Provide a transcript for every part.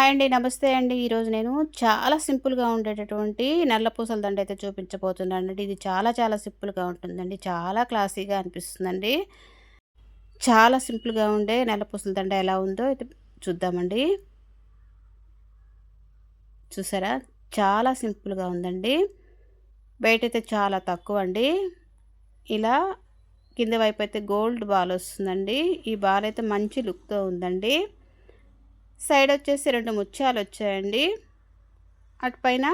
Hi అండి నమస్తే అండి. ఈరోజు నేను చాలా సింపుల్గా ఉండేటటువంటి నల్లపూసల దండ అయితే చూపించబోతున్నానండి. ఇది చాలా చాలా సింపుల్గా ఉంటుందండి. చాలా క్లాసీగా అనిపిస్తుందండి. చాలా సింపుల్గా ఉండే నల్లపూసల దండ ఎలా ఉందో అయితే చూద్దామండి. చూసారా? చాలా సింపుల్గా ఉందండి. బయట అయితే చాలా తక్కువ అండి. ఇలా కింద వైపు అయితే గోల్డ్ బాల్ వస్తుందండి. ఈ బాల్ అయితే మంచి లుక్తో ఉందండి. సైడ్ వచ్చేసి రెండు ముత్యాలు వచ్చాయండి. అటుపైన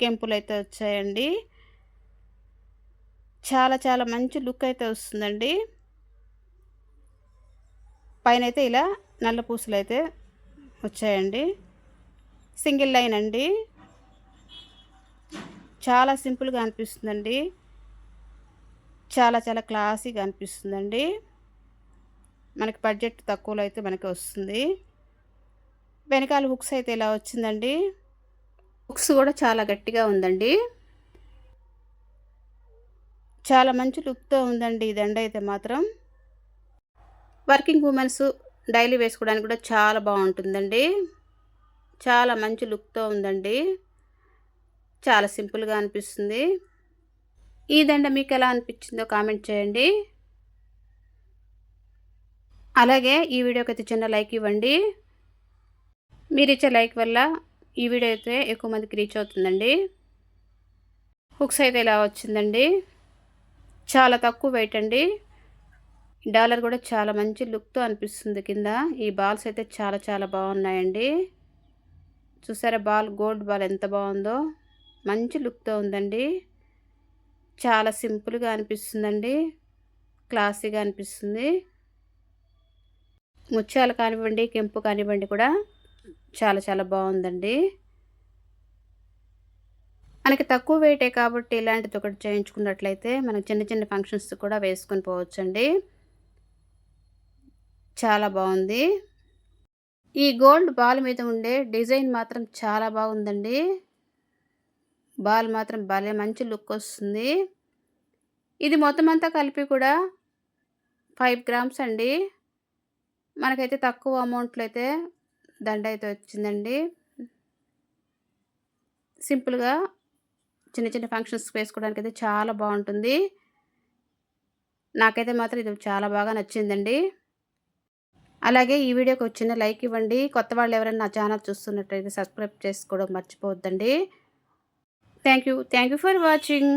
కెంపులు అయితే వచ్చాయండి. చాలా చాలా మంచి లుక్ అయితే వస్తుందండి. పైన అయితే ఇలా నల్ల పూసలు అయితే వచ్చాయండి. సింగిల్ లైన్ అండి. చాలా సింపుల్గా అనిపిస్తుందండి. చాలా చాలా క్లాసీగా అనిపిస్తుందండి. మనకి బడ్జెట్ తక్కువలో అయితే మనకి వస్తుంది. వెనకాల హుక్స్ అయితే ఇలా వచ్చిందండి? హుక్స్ కూడా చాలా గట్టిగా ఉందండి. చాలా మంచి లుక్తో ఉందండి ఈ దండ అయితే మాత్రం. వర్కింగ్ ఉమెన్స్ డైలీ వేసుకోవడానికి కూడా చాలా బాగుంటుందండి. చాలా మంచి లుక్తో ఉందండి. చాలా సింపుల్గా అనిపిస్తుంది. ఈ దండ మీకు ఎలా అనిపించిందో కామెంట్ చేయండి. అలాగే ఈ వీడియోకి అయితే చిన్న లైక్ ఇవ్వండి. మీరు ఇచ్చే లైక్ వల్ల ఈ వీడియో అయితే ఎక్కువ మందికి రీచ్ అవుతుందండి. హుక్స్ అయితే ఇలా వచ్చిందండి. చాలా తక్కువ వెయిట్ అండి. డాలర్ కూడా చాలా మంచి లుక్తో అనిపిస్తుంది కింద. ఈ బాల్స్ అయితే చాలా చాలా బాగున్నాయండి. చూసారా బాల్ గోల్డ్ బాల్ ఎంత బాగుందో. మంచి లుక్తో ఉందండి. చాలా సింపుల్గా అనిపిస్తుందండి. క్లాసీగా అనిపిస్తుంది. ముత్యాలు కానివ్వండి కెంపు కానివ్వండి కూడా చాలా చాలా బాగుందండి. మనకి తక్కువ వెయిటే కాబట్టి ఇలాంటిది ఒకటి చేయించుకున్నట్లయితే మనం చిన్న చిన్న ఫంక్షన్స్ కూడా వేసుకొని పోవచ్చండి. చాలా బాగుంది. ఈ గోల్డ్ బాల్ మీద ఉండే డిజైన్ మాత్రం చాలా బాగుందండి. బాల్ మాత్రం భలే మంచి లుక్ వస్తుంది. ఇది మొత్తం అంతా కలిపి కూడా ఫైవ్ గ్రామ్స్ అండి. మనకైతే తక్కువ అమౌంట్లో అయితే దండ అయితే వచ్చిందండి. సింపుల్గా చిన్న చిన్న ఫంక్షన్స్ వేసుకోవడానికి అయితే చాలా బాగుంటుంది. నాకైతే మాత్రం ఇది చాలా బాగా నచ్చిందండి. అలాగే ఈ వీడియోకి వచ్చిన లైక్ ఇవ్వండి. కొత్త వాళ్ళు ఎవరైనా నా ఛానల్ చూస్తున్నట్టయితే సబ్స్క్రైబ్ చేసుకోవడం మర్చిపోవద్దండి. Thank you. Thank you for watching.